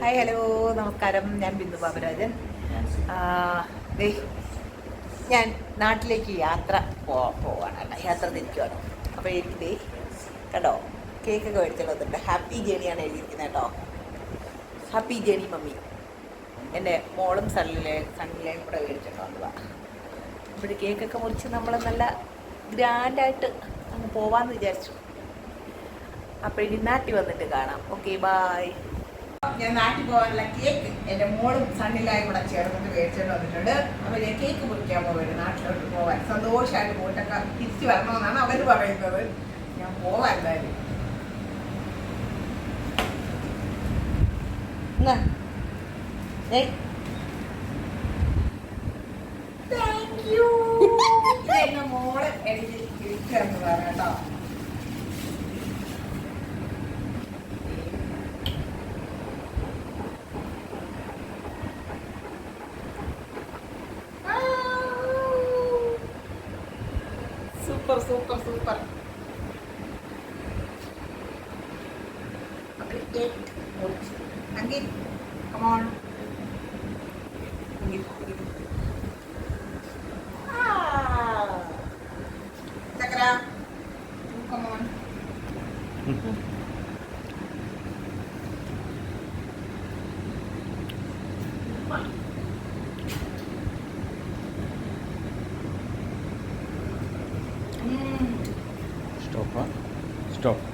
Hi hello നമസ്കാരം. ഞാൻ ബിന്ദു ബാബുരാജൻ. ഞാൻ നാട്ടിലേക്ക് യാത്ര പോവാണ്. യാത്ര തിരിക്കുവാണ്. അപ്പോൾ ദേ കേട്ടോ കേക്കൊക്കെ മേടിച്ചിട്ടുണ്ട് ഹാപ്പി ജേണിയാണ് എഴുതിയിരിക്കുന്നത് കേട്ടോ. Happy journey mummy. എന്റെ മോളും സണ്ണിലെ സണ്ണിലേയും കൂടെ മേടിച്ചിട്ട് വന്നതാണ് അപ്പോൾ കേക്കൊക്കെ മുറിച്ച് നമ്മൾ നല്ല ഗ്രാൻഡായിട്ട് അങ്ങ് പോവാമെന്ന് വിചാരിച്ചു. അപ്പോഴേക്കും നാട്ടി നാട്ടിൽ വന്നിട്ട് കാണാം. ഓക്കെ ബായ് ഞാൻ നാട്ടിൽ പോകാനുള്ള കേക്ക് എന്റെ മോളും സണ്ണിലായും കൂടെ ചേർന്നിട്ട് മേടിച്ചിട്ട് വന്നിട്ടുണ്ട്. അപ്പോൾ ഞാൻ കേക്ക് മുറിക്കാൻ പോവാണ് നാട്ടിലോട്ട് പോവാൻ. സന്തോഷമായിട്ട് പോയിട്ടൊക്കെ തിരിച്ചു വരണമെന്നാണ് അവർ പറയുന്നത്. ഞാൻ പോവാൻ എന്തായാലും. എന്നാ? മോൾ എനിക്ക് തിരിച്ചു തന്നതാണ് കേട്ടോ. Super super super. Okay, eight volts. Angit, come on. Angit, Ah! Sakra, come on. Hmm. അപ്പോൾ സ്റ്റോപ്പ്.